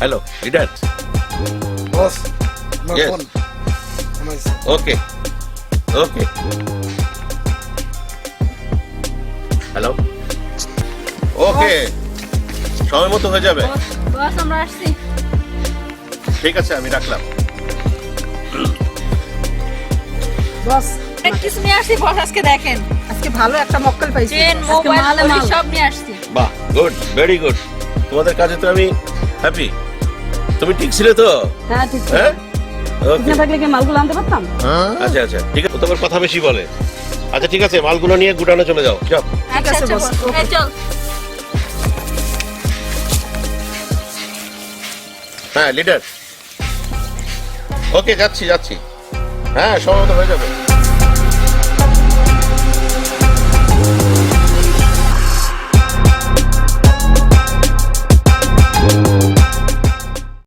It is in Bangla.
Hello leader boss Yes. Okay okay hello okay সময় মতো হয়ে যাবে। বস আমরা আসছি। ঠিক আছে আমি রাখলাম। বস অনেক কিছু নিয়ে আসছি বস আজকে দেখেন। আজকে ভালো একটা মক্কেল পাইছি। চেন আজকে মোবাইল মালে। সব নিয়ে আসছি। বাহ গুড ভেরি গুড তোমাদের কাজে তো আমি হ্যাপি তুমি ঠিক ছিলে তো? হ্যাঁ ঠিক হ্যাঁ? না থাকলে কি মালগুলো আনতে পারতাম? আচ্ছা আচ্ছা ঠিক আছে। তোমার কথা বেশি বলে। আচ্ছা ঠিক আছে মালগুলো নিয়ে গুডানে চলে যাও। যাও। আচ্ছা আছে, আচ্ছা বস। বস। চল হ্যাঁ লিডার ওকে যাচ্ছি যাচ্ছি। হ্যাঁ সময় মতো হয়ে যাবে।